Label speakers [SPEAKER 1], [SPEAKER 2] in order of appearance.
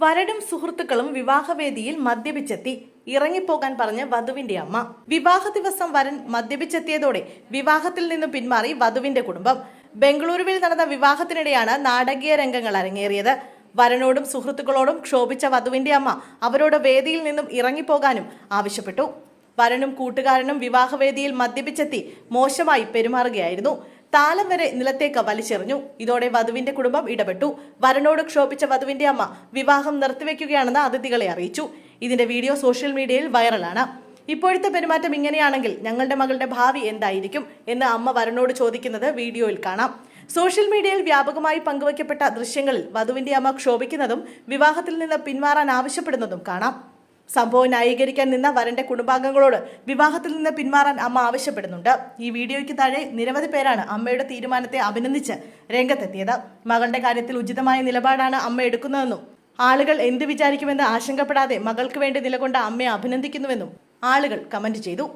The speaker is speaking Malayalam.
[SPEAKER 1] വരനും സുഹൃത്തുക്കളും വിവാഹവേദിയിൽ മദ്യപിച്ചെത്തി. ഇറങ്ങിപ്പോകാൻ പറഞ്ഞ വധുവിന്റെ അമ്മ. വിവാഹ ദിവസം വരൻ മദ്യപിച്ചെത്തിയതോടെ വിവാഹത്തിൽ നിന്ന് പിന്മാറി വധുവിന്റെ കുടുംബം. ബംഗളൂരുവിൽ നടന്ന വിവാഹത്തിനിടെയാണ് നാടകീയ രംഗങ്ങൾ അരങ്ങേറിയത്. വരനോടും സുഹൃത്തുക്കളോടും ക്ഷോഭിച്ച വധുവിന്റെ അമ്മ അവരോട് വേദിയിൽ നിന്നും ഇറങ്ങിപ്പോകാനും ആവശ്യപ്പെട്ടു. വരനും കൂട്ടുകാരനും വിവാഹവേദിയിൽ മദ്യപിച്ചെത്തി മോശമായി പെരുമാറുകയായിരുന്നു. താലം വരെ നിലത്തേക്ക് വലിച്ചെറിഞ്ഞു. ഇതോടെ വധുവിന്റെ കുടുംബം ഇടപെട്ടു. വരനോട് ക്ഷോഭിച്ച വധുവിന്റെ അമ്മ വിവാഹം നിർത്തിവെക്കുകയാണെന്ന് അതിഥികളെ അറിയിച്ചു. ഇതിന്റെ വീഡിയോ സോഷ്യൽ മീഡിയയിൽ വൈറലാണ്. ഇപ്പോഴത്തെ പെരുമാറ്റം ഇങ്ങനെയാണെങ്കിൽ ഞങ്ങളുടെ മകളുടെ ഭാവി എന്തായിരിക്കും എന്ന് അമ്മ വരനോട് ചോദിക്കുന്നത് വീഡിയോയിൽ കാണാം. സോഷ്യൽ മീഡിയയിൽ വ്യാപകമായി പങ്കുവയ്ക്കപ്പെട്ട ദൃശ്യങ്ങളിൽ വധുവിന്റെ അമ്മ ക്ഷോഭിക്കുന്നതും വിവാഹത്തിൽ നിന്ന് പിന്മാറാൻ ആവശ്യപ്പെടുന്നതും കാണാം. സംഭവം ന്യായീകരിക്കാൻ നിന്ന വരന്റെ കുടുംബാംഗങ്ങളോട് വിവാഹത്തിൽ നിന്ന് പിന്മാറാൻ അമ്മ ആവശ്യപ്പെടുന്നുണ്ട്. ഈ വീഡിയോയ്ക്ക് താഴെ നിരവധി പേരാണ് അമ്മയുടെ തീരുമാനത്തെ അഭിനന്ദിച്ച് രംഗത്തെത്തിയത്. മകളുടെ കാര്യത്തിൽ ഉചിതമായ നിലപാടാണ് അമ്മ എടുക്കുന്നതെന്നും ആളുകൾ എന്ത് വിചാരിക്കുമെന്ന് ആശങ്കപ്പെടാതെ മകൾക്ക് വേണ്ടി നിലകൊണ്ട അമ്മയെ അഭിനന്ദിക്കുന്നുവെന്നും ആളുകൾ കമന്റ് ചെയ്തു.